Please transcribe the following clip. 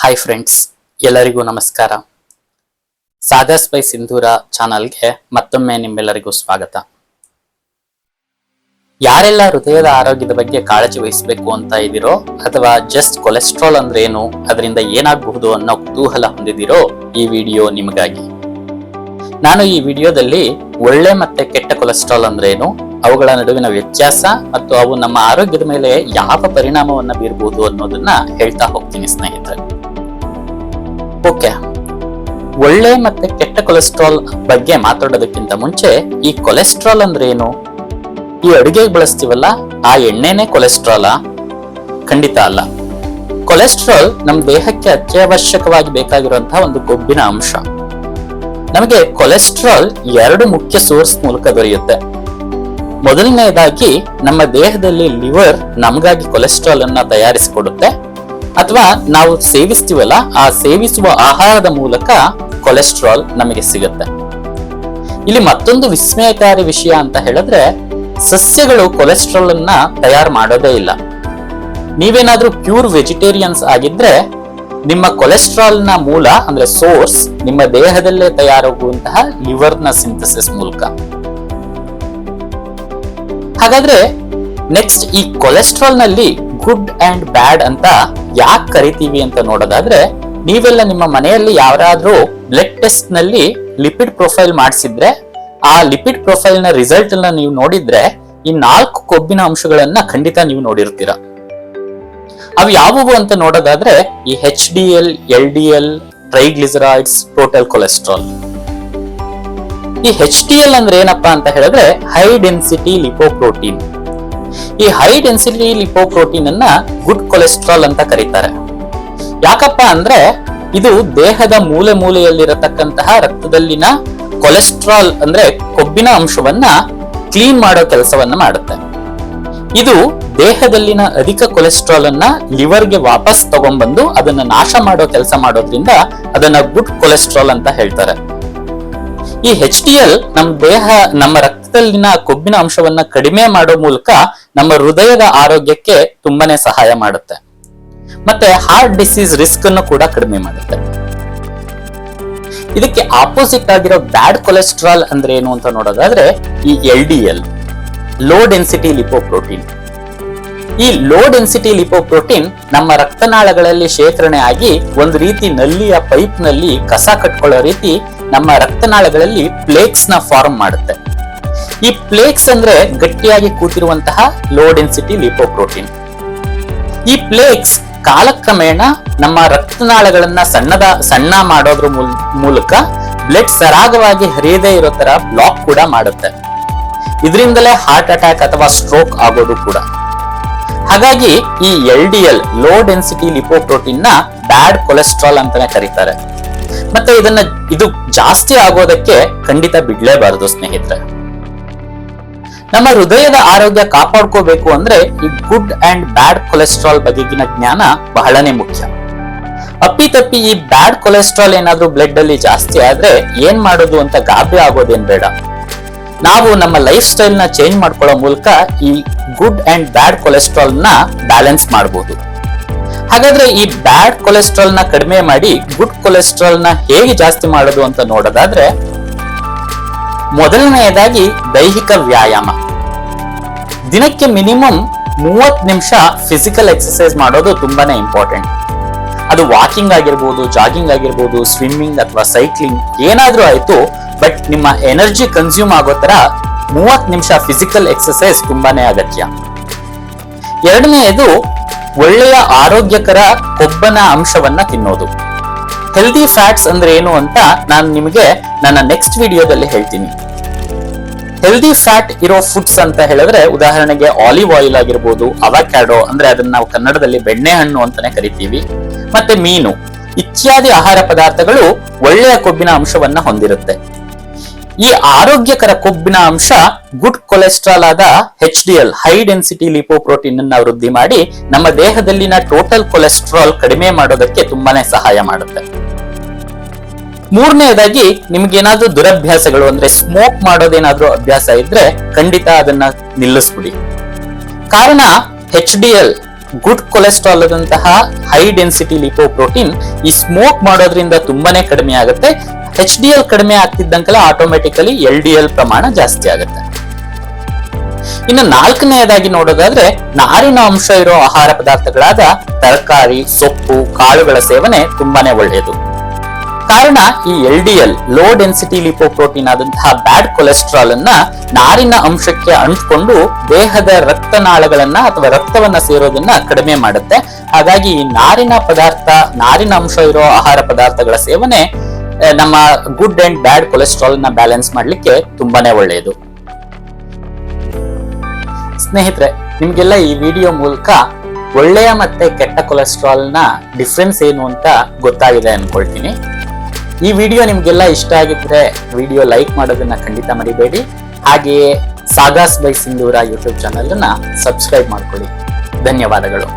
Hi friends ಎಲ್ಲರಿಗೂ ನಮಸ್ಕಾರ. Sagar spy ಸಿಂಧೂರ ಚಾನಲ್ಗೆ ಮತ್ತೊಮ್ಮೆ ನಿಮ್ಮೆಲ್ಲರಿಗೂ ಸ್ವಾಗತ. ಯಾರೆಲ್ಲ ಹೃದಯದ ಆರೋಗ್ಯದ ಬಗ್ಗೆ ಕಾಳಜಿ ವಹಿಸಬೇಕು ಅಂತ ಇದ್ದೀರೋ, ಅಥವಾ ಜಸ್ಟ್ ಕೊಲೆಸ್ಟ್ರಾಲ್ ಅಂದ್ರೆ ಏನು, ಅದರಿಂದ ಏನಾಗಬಹುದು ಅನ್ನೋ ಕುತೂಹಲ ಹೊಂದಿದಿರೋ ಈ ವಿಡಿಯೋ ನಿಮಗಾಗಿ. ನಾನು ಈ ವಿಡಿಯೋದಲ್ಲಿ ಒಳ್ಳೆ ಮತ್ತೆ ಕೆಟ್ಟ ಕೊಲೆಸ್ಟ್ರಾಲ್ ಅಂದ್ರೆ ಏನು, ಅವುಗಳ ನಡುವಿನ ವ್ಯತ್ಯಾಸ ಮತ್ತು ಅವು ನಮ್ಮ ಆರೋಗ್ಯದ ಮೇಲೆ ಯಾವ ಪರಿಣಾಮವನ್ನು ಬೀರಬಹುದು ಅನ್ನೋದನ್ನ ಹೇಳ್ತಾ ಹೋಗ್ತೀನಿ ಸ್ನೇಹಿತರೆ. ಓಕೆ ಒಳ್ಳೆ ಮತ್ತೆ ಕೆಟ್ಟ ಕೊಲೆಸ್ಟ್ರಾಲ್ ಬಗ್ಗೆ ಮಾತಾಡೋದಕ್ಕಿಂತ ಮುಂಚೆ ಈ ಕೊಲೆಸ್ಟ್ರಾಲ್ ಅಂದ್ರೆ ಏನು ಈ ಅಡುಗೆಗೆ ಬಳಸ್ತೀವಲ್ಲ, ಆ ಎಣ್ಣೆನೇ ಕೊಲೆಸ್ಟ್ರಾಲಾ ಖಂಡಿತ ಅಲ್ಲ. ಕೊಲೆಸ್ಟ್ರಾಲ್ ನಮ್ಮ ದೇಹಕ್ಕೆ ಅತ್ಯವಶ್ಯಕವಾಗಿ ಬೇಕಾಗಿರುವಂತಹ ಒಂದು ಕೊಬ್ಬಿನ ಅಂಶ. ನಮಗೆ ಕೊಲೆಸ್ಟ್ರಾಲ್ ಎರಡು ಮುಖ್ಯ ಸೋರ್ಸ್ ಮೂಲಕ ದೊರೆಯುತ್ತೆ. ಮೊದಲನೆಯದಾಗಿ ನಮ್ಮ ದೇಹದಲ್ಲಿ ಲಿವರ್ ನಮಗಾಗಿ ಕೊಲೆಸ್ಟ್ರಾಲ್ ಅನ್ನ ತಯಾರಿಸಿಕೊಡುತ್ತೆ. ಅಥವಾ ನಾವು ಸೇವಿಸ್ತೀವಲ್ಲ, ಆ ಸೇವಿಸುವ ಆಹಾರದ ಮೂಲಕ ಕೊಲೆಸ್ಟ್ರಾಲ್ ನಮಗೆ ಸಿಗುತ್ತೆ. ಇಲ್ಲಿ ಮತ್ತೊಂದು ವಿಸ್ಮಯಕಾರಿ ವಿಷಯ ಅಂತ ಹೇಳಿದ್ರೆ, ಸಸ್ಯಗಳು ಕೊಲೆಸ್ಟ್ರಾಲ್ ಅನ್ನ ತಯಾರು ಮಾಡೋದೇ ಇಲ್ಲ. ನೀವೇನಾದ್ರೂ ಪ್ಯೂರ್ ವೆಜಿಟೇರಿಯನ್ಸ್ ಆಗಿದ್ರೆ, ನಿಮ್ಮ ಕೊಲೆಸ್ಟ್ರಾಲ್ನ ಮೂಲ, ಅಂದ್ರೆ ಸೋರ್ಸ್ ನಿಮ್ಮ ದೇಹದಲ್ಲೇ ತಯಾರಾಗುವಂತಹ ಲಿವರ್ನ ಸಿಂಥಸಿಸ್ ಮೂಲಕ. ಹಾಗಾದ್ರೆ ನೆಕ್ಸ್ಟ್ ಈ ಕೊಲೆಸ್ಟ್ರಾಲ್ನಲ್ಲಿ ಗುಡ್ ಅಂಡ್ ಬ್ಯಾಡ್ ಅಂತ ಯಾಕೆ ಕರಿತೀವಿ ಅಂತ ನೋಡೋದಾದ್ರೆ, ನೀವೆಲ್ಲ ನಿಮ್ಮ ಮನೆಯಲ್ಲಿ ಯಾರಾದ್ರೂ ಬ್ಲಡ್ ಟೆಸ್ಟ್ನಲ್ಲಿ ಲಿಪಿಡ್ ಪ್ರೊಫೈಲ್ ಮಾಡಿಸಿದ್ರೆ, ಆ ಲಿಪಿಡ್ ಪ್ರೊಫೈಲ್ನ ರಿಸಲ್ಟ್ ಅನ್ನ ನೀವು ನೋಡಿದ್ರೆ, ಈ ನಾಲ್ಕು ಕೊಬ್ಬಿನ ಅಂಶಗಳನ್ನ ಖಂಡಿತ ನೀವು ನೋಡಿರ್ತೀರ. ಅವು ಯಾವುವು ಅಂತ ನೋಡೋದಾದ್ರೆ, ಈ H D L L D L triglycerides total cholesterol ಈ ಹೆಚ್ ಡಿ ಎಲ್ ಅಂದ್ರೆ ಏನಪ್ಪಾ ಅಂತ ಹೇಳಿದ್ರೆ ಹೈ ಡೆನ್ಸಿಟಿ ಲಿಪೋಪ್ರೋಟೀನ್ ಈ ಹೈ ಡೆನ್ಸಿಟಿ ಲಿಪೋಪ್ರೋಟೀನ್ ಅನ್ನ ಗುಡ್ ಕೊಲೆಸ್ಟ್ರಾಲ್ ಅಂತ ಕರೀತಾರೆ. ಯಾಕಪ್ಪ ಅಂದ್ರೆ ಇದು ದೇಹದ ಮೂಲೆ ಮೂಲೆಯಲ್ಲಿರತಕ್ಕಂತಹ ರಕ್ತದಲ್ಲಿನ ಕೊಲೆಸ್ಟ್ರಾಲ್ ಅಂದ್ರೆ ಕೊಬ್ಬಿನ ಅಂಶವನ್ನ ಕ್ಲೀನ್ ಮಾಡೋ ಕೆಲಸವನ್ನ ಮಾಡುತ್ತೆ. ಇದು ದೇಹದಲ್ಲಿನ ಅಧಿಕ ಕೊಲೆಸ್ಟ್ರಾಲ್ ಅನ್ನ ಲಿವರ್ಗೆ ವಾಪಸ್ ತಗೊಂಡ್ಬಂದು ಅದನ್ನ ನಾಶ ಮಾಡೋ ಕೆಲಸ ಮಾಡೋದ್ರಿಂದ ಅದನ್ನ ಗುಡ್ ಕೊಲೆಸ್ಟ್ರಾಲ್ ಅಂತ ಹೇಳ್ತಾರೆ. ಈ ಹೆಚ್ ಡಿ ಎಲ್ ನಮ್ಮ ದೇಹ, ನಮ್ಮ ರಕ್ತದಲ್ಲಿನ ಕೊಬ್ಬಿನ ಅಂಶವನ್ನ ಕಡಿಮೆ ಮಾಡೋ ಮೂಲಕ ನಮ್ಮ ಹೃದಯದ ಆರೋಗ್ಯಕ್ಕೆ ತುಂಬಾನೇ ಸಹಾಯ ಮಾಡುತ್ತೆ. ಮತ್ತೆ ಹಾರ್ಟ್ ಡಿಸೀಸ್ ರಿಸ್ಕ್ ಅನ್ನು ಕೂಡ ಕಡಿಮೆ ಮಾಡುತ್ತೆ. ಇದಕ್ಕೆ ಆಪೋಸಿಟ್ ಆಗಿರೋ ಬ್ಯಾಡ್ ಕೊಲೆಸ್ಟ್ರಾಲ್ ಅಂದ್ರೆ ಏನು ಅಂತ ನೋಡೋದಾದ್ರೆ ಈ L D L low density lipoprotein ಈ ಲೋ ಡೆನ್ಸಿಟಿ ಲಿಪೋಪ್ರೋಟೀನ್ ನಮ್ಮ ರಕ್ತನಾಳಗಳಲ್ಲಿ ಶೇಖರಣೆ ಆಗಿ ಒಂದು ರೀತಿ ನಲ್ಲಿಯ ಪೈಪ್ನಲ್ಲಿ ಕಸ ಕಟ್ಕೊಳ್ಳೋ ರೀತಿ ನಮ್ಮ ರಕ್ತನಾಳಗಳಲ್ಲಿ ಪ್ಲೇಕ್ಸ್ನ ಫಾರ್ಮ್ ಮಾಡುತ್ತೆ. ಈ ಪ್ಲೇಕ್ಸ್ ಅಂದ್ರೆ ಗಟ್ಟಿಯಾಗಿ ಕೂತಿರುವಂತಹ ಲೋ ಡೆನ್ಸಿಟಿ ಲಿಪೋಪ್ರೋಟೀನ್ ಈ ಪ್ಲೇಕ್ಸ್ ಕಾಲಕ್ರಮೇಣ ನಮ್ಮ ರಕ್ತನಾಳಗಳನ್ನ ಸಣ್ಣದ, ಸಣ್ಣ ಮಾಡೋದ್ರ ಮೂಲ್- ಮೂಲಕ ಬ್ಲಡ್ ಸರಾಗವಾಗಿ ಹರಿಯದೇ ಇರೋ ತರ ಬ್ಲಾಕ್ ಕೂಡ ಮಾಡುತ್ತೆ. ಇದರಿಂದಲೇ ಹಾರ್ಟ್ ಅಟ್ಯಾಕ್ ಅಥವಾ ಸ್ಟ್ರೋಕ್ ಆಗೋದು ಕೂಡ. ಹಾಗಾಗಿ ಈ L D L low density ಲಿಪೋಪ್ರೋಟೀನ್ನ bad cholesterol ಅಂತಾನೆ ಕರೀತಾರೆ. ಮತ್ತೆ ಇದನ್ನ ಇದು ಜಾಸ್ತಿ ಆಗೋದಕ್ಕೆ ಖಂಡಿತ ಬಿಡ್ಲೇಬಾರದು ಸ್ನೇಹಿತರೆ. ನಮ್ಮ ಹೃದಯದ ಆರೋಗ್ಯ ಕಾಪಾಡ್ಕೋಬೇಕು ಅಂದ್ರೆ ಈ ಗುಡ್ ಅಂಡ್ ಬ್ಯಾಡ್ ಕೊಲೆಸ್ಟ್ರಾಲ್ ಬಗೆಗಿನ ಜ್ಞಾನ ಬಹಳನೇ ಮುಖ್ಯ. ಅಪ್ಪಿತಪ್ಪಿ ಈ ಬ್ಯಾಡ್ ಕೊಲೆಸ್ಟ್ರಾಲ್ ಏನಾದ್ರೂ ಬ್ಲಡ್ ಅಲ್ಲಿ ಜಾಸ್ತಿ ಆದ್ರೆ ಏನ್ ಮಾಡೋದು ಅಂತ ಗಾಬರಿ ಆಗೋದೇನ್ ಬೇಡ. ನಾವು ನಮ್ಮ ಲೈಫ್ ಸ್ಟೈಲ್ನ ಚೇಂಜ್ ಮಾಡ್ಕೊಳ್ಳೋ ಮೂಲಕ ಈ ಗುಡ್ ಅಂಡ್ ಬ್ಯಾಡ್ ಕೊಲೆಸ್ಟ್ರಾಲ್ನ ಬ್ಯಾಲೆನ್ಸ್ ಮಾಡಬಹುದು ಹಾಗಾದ್ರೆ ಈ ಬ್ಯಾಡ್ ಕೊಲೆಸ್ಟ್ರಾಲ್ನ ಕಡಿಮೆ ಮಾಡಿ ಗುಡ್ ಕೊಲೆಸ್ಟ್ರಾಲ್ನ ಹೇಗೆ ಜಾಸ್ತಿ ಮಾಡೋದು ಅಂತ ನೋಡೋದಾದ್ರೆ, ಮೊದಲನೆಯದಾಗಿ ದೈಹಿಕ ವ್ಯಾಯಾಮ. ದಿನಕ್ಕೆ ಮಿನಿಮಮ್ ಮೂವತ್ ನಿಮಿಷ ಫಿಸಿಕಲ್ ಎಕ್ಸರ್ಸೈಸ್ ಮಾಡೋದು ತುಂಬಾನೇ ಇಂಪಾರ್ಟೆಂಟ್ ಅದು ವಾಕಿಂಗ್ ಆಗಿರ್ಬೋದು ಜಾಗಿಂಗ್ ಆಗಿರ್ಬೋದು ಸ್ವಿಮ್ಮಿಂಗ್ ಅಥವಾ ಸೈಕ್ಲಿಂಗ್ ಏನಾದ್ರೂ ಆಯ್ತು ಬಟ್ ನಿಮ್ಮ ಎನರ್ಜಿ ಕನ್ಸ್ಯೂಮ್ ಆಗೋ ತರ ಮೂವತ್ ನಿಮಿಷ ಫಿಸಿಕಲ್ ಎಕ್ಸರ್ಸೈಸ್ ತುಂಬಾನೇ ಅಗತ್ಯ. ಎರಡನೆಯದು ಒಳ್ಳೆಯ ಆರೋಗ್ಯಕರ ಕೊಬ್ಬನ ಅಂಶವನ್ನ ತಿನ್ನೋದು. ಹೆಲ್ದಿ ಫ್ಯಾಟ್ಸ್ ಅಂದ್ರೆ ಏನು ಅಂತ ನಾನು ನಿಮಗೆ ನನ್ನ ನೆಕ್ಸ್ಟ್ ವಿಡಿಯೋದಲ್ಲಿ ಹೇಳ್ತೀನಿ. ಹೆಲ್ದಿ ಫ್ಯಾಟ್ ಇರೋ ಫುಡ್ಸ್ ಅಂತ ಹೇಳಿದ್ರೆ ಉದಾಹರಣೆಗೆ ಆಲಿವ್ ಆಯಿಲ್ ಆಗಿರ್ಬೋದು ಅವಕ್ಯಾಡೋ ಅಂದ್ರೆ ಅದನ್ನ ನಾವು ಕನ್ನಡದಲ್ಲಿ ಬೆಣ್ಣೆ ಹಣ್ಣು ಅಂತಾನೆ ಕರಿತೀವಿ. ಮತ್ತೆ ಮೀನು, ಇತ್ಯಾದಿ ಆಹಾರ ಪದಾರ್ಥಗಳು ಒಳ್ಳೆಯ ಕೊಬ್ಬಿನ ಅಂಶವನ್ನ ಹೊಂದಿರುತ್ತೆ. ಈ ಆರೋಗ್ಯಕರ ಕೊಬ್ಬಿನ ಅಂಶ ಗುಡ್ ಕೊಲೆಸ್ಟ್ರಾಲ್ ಆದ H D L high density lipoprotein ಅನ್ನ ವೃದ್ಧಿ ಮಾಡಿ ನಮ್ಮ ದೇಹದಲ್ಲಿನ ಟೋಟಲ್ ಕೊಲೆಸ್ಟ್ರಾಲ್ ಕಡಿಮೆ ಮಾಡೋದಕ್ಕೆ ತುಂಬಾನೇ ಸಹಾಯ ಮಾಡುತ್ತೆ. ಮೂರನೆಯದಾಗಿ ನಿಮ್ಗೇನಾದ್ರೂ ದುರಭ್ಯಾಸಗಳು ಅಂದ್ರೆ ಸ್ಮೋಕ್ ಮಾಡೋದೇನಾದ್ರೂ ಅಭ್ಯಾಸ ಇದ್ರೆ ಖಂಡಿತ ಅದನ್ನ ನಿಲ್ಲಿಸ್ಬಿಡಿ. ಕಾರಣ H D L good cholesterol ಆದಂತಹ ಹೈ ಡೆನ್ಸಿಟಿ ಲಿಪೋಪ್ರೋಟೀನ್ ಈ ಸ್ಮೋಕ್ ಮಾಡೋದ್ರಿಂದ ತುಂಬಾನೇ ಕಡಿಮೆ ಆಗುತ್ತೆ. ಎಚ್ ಡಿ ಎಲ್ ಕಡಿಮೆ ಆಗ್ತಿದ್ದಂಕಲ್ಲ ಆಟೋಮೆಟಿಕಲಿ ಎಲ್ ಡಿ ಎಲ್ ಪ್ರಮಾಣ ಜಾಸ್ತಿ ಆಗುತ್ತೆ. ಇನ್ನು ನಾಲ್ಕನೆಯದಾಗಿ ನೋಡೋದಾದ್ರೆ ನಾರಿನ ಅಂಶ ಇರೋ ಆಹಾರ ಪದಾರ್ಥಗಳಾದ ತರಕಾರಿ, ಸೊಪ್ಪು, ಕಾಳುಗಳ ಸೇವನೆ ತುಂಬಾನೇ ಒಳ್ಳೆಯದು. ಕಾರಣ ಈ L D L low density lipoprotein ಆದಂತಹ ಬ್ಯಾಡ್ ಕೊಲೆಸ್ಟ್ರಾಲ್ ಅನ್ನ ನಾರಿನ ಅಂಶಕ್ಕೆ ಅಂಟ್ಕೊಂಡು ದೇಹದ ರಕ್ತನಾಳಗಳನ್ನ ಅಥವಾ ರಕ್ತವನ್ನ ಸೇರೋದನ್ನ ಕಡಿಮೆ ಮಾಡುತ್ತೆ. ಹಾಗಾಗಿ ಈ ನಾರಿನ ಪದಾರ್ಥ, ನಾರಿನ ಅಂಶ ಇರೋ ಆಹಾರ ಪದಾರ್ಥಗಳ ಸೇವನೆ ನಮ್ಮ ಗುಡ್ ಅಂಡ್ ಬ್ಯಾಡ್ ಕೊಲೆಸ್ಟ್ರಾಲ್ನ ಬ್ಯಾಲೆನ್ಸ್ ಮಾಡ್ಲಿಕ್ಕೆ ತುಂಬಾನೇ ಒಳ್ಳೆಯದು. ಸ್ನೇಹಿತರೆ, ನಿಮ್ಗೆಲ್ಲ ಈ ವಿಡಿಯೋ ಮೂಲಕ ಒಳ್ಳೆಯ ಮತ್ತೆ ಕೆಟ್ಟ ಕೊಲೆಸ್ಟ್ರಾಲ್ನ ಡಿಫ್ರೆನ್ಸ್ ಏನು ಅಂತ ಗೊತ್ತಾಗಿದೆ ಅನ್ಕೊಳ್ತೀನಿ. ಈ ವಿಡಿಯೋ ನಿಮ್ಗೆಲ್ಲ ಇಷ್ಟ ಆಗಿದ್ರೆ ವಿಡಿಯೋ ಲೈಕ್ ಮಾಡೋದನ್ನ ಖಂಡಿತ ಮರಿಬೇಡಿ. ಹಾಗೆಯೇ ಸಾಗಾಸ್ by Sindhura YouTube channel subscribe ಮಾಡ್ಕೊಳ್ಳಿ. ಧನ್ಯವಾದಗಳು.